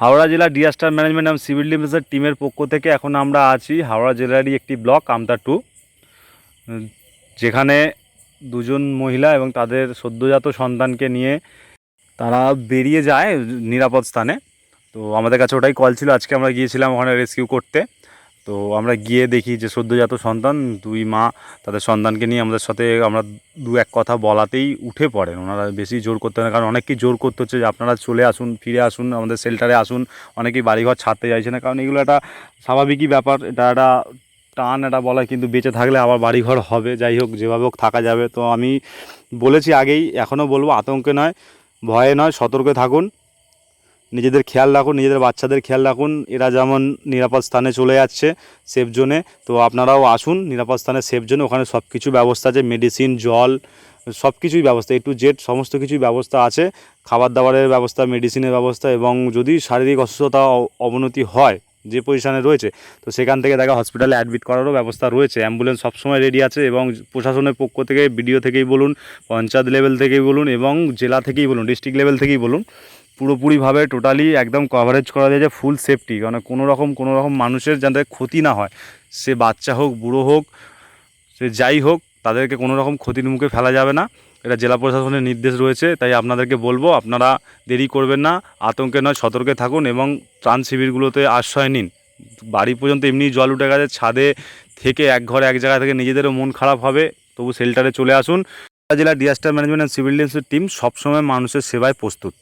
হাওড়া জেলা disaster management and civil ডিফেন্সের টিমের পক্ষ থেকে এখন আমরা আছি হাওড়া জেলারই একটি ব্লক, আমতা টু যেখানে দুজন মহিলা এবং তাদের সদ্যজাত সন্তানকে নিয়ে তারা বেরিয়ে যায় নিরাপদ স্থানে। তো আমাদের কাছে ওটাই কল ছিল। আজকে আমরা গিয়েছিলাম ওখানে রেস্কিউ করতে। তো আমরা গিয়ে দেখি যে সদ্যজাত সন্তান, দুই মা তাদের সন্তানকে নিয়ে আমাদের সাথে আমরা দু এক কথা বলাতেই উঠে পড়েন। ওনারা বেশি জোর করতে না, কারণ অনেকেই জোর করতে হচ্ছে যে আপনারা চলে আসুন, ফিরে আসুন, আমাদের শেল্টারে আসুন। অনেকেই বাড়িঘর ছাড়তে চাইছে না, কারণ এগুলো একটা স্বাভাবিকই ব্যাপার। এটা একটা টান, এটা বলা কিন্তু বেঁচে থাকলে আবার বাড়িঘর হবে। যাই হোক, যেভাবে হোক থাকা যাবে। তো আমি বলেছি আগেই এখনও বলব, আতঙ্কে নয়, ভয়ে নয়, সতর্কে থাকুন। নিজেদের খেয়াল রাখুন, নিজেদের বাচ্চাদের খেয়াল রাখুন। এরা যেমন নিরাপদ স্থানে চলে যাচ্ছে সেফ জোনে তো আপনারাও আসুন, নিরাপদ স্থানে সেফ জোনে ওখানে সব কিছু ব্যবস্থা আছে মেডিসিন জল সব কিছুই ব্যবস্থা এ টু জেড সমস্ত কিছুই ব্যবস্থা আছে। খাবার দাবারের ব্যবস্থা মেডিসিনের ব্যবস্থা এবং যদি শারীরিক অসুস্থতা অবনতি হয়, যে পজিশানে রয়েছে, তো সেখান থেকে তাকে হসপিটালে অ্যাডমিট করারও ব্যবস্থা রয়েছে। অ্যাম্বুলেন্স সবসময় রেডি আছে এবং প্রশাসনের পক্ষ থেকে বিডিও থেকেই বলুন, পঞ্চায়েত লেভেল থেকেই বলুন এবং জেলা থেকেই বলুন ডিস্ট্রিক্ট লেভেল থেকেই বলুন। পুরোপুরিভাবে টোটালি একদম কভারেজ করা যায় যে ফুল সেফটি কারণ কোনো রকম কোনো রকম মানুষের যাতে ক্ষতি না হয়। সে বাচ্চা হোক, বুড়ো হোক, সে যাই হোক, তাদেরকে কোনো রকম ক্ষতির মুখে ফেলা যাবে না। এটা জেলা প্রশাসনের নির্দেশ রয়েছে, তাই আপনাদেরকে বলব, আপনারা দেরি করবেন না, আতঙ্কে নয়, সতর্কে থাকুন এবং ত্রাণ শিবিরগুলোতে আশ্রয় নিন। বাড়ি পর্যন্ত এমনি জল উঠে গেছে, ছাদে থেকে এক ঘরে এক জায়গা থেকে নিজেদেরও মন খারাপ হবে, তবু শেল্টারে চলে আসুন। জেলা ডিজাস্টার ম্যানেজমেন্ট অ্যান্ড সিভিল ডিফেন্সের টিম সবসময় মানুষের সেবায় প্রস্তুত।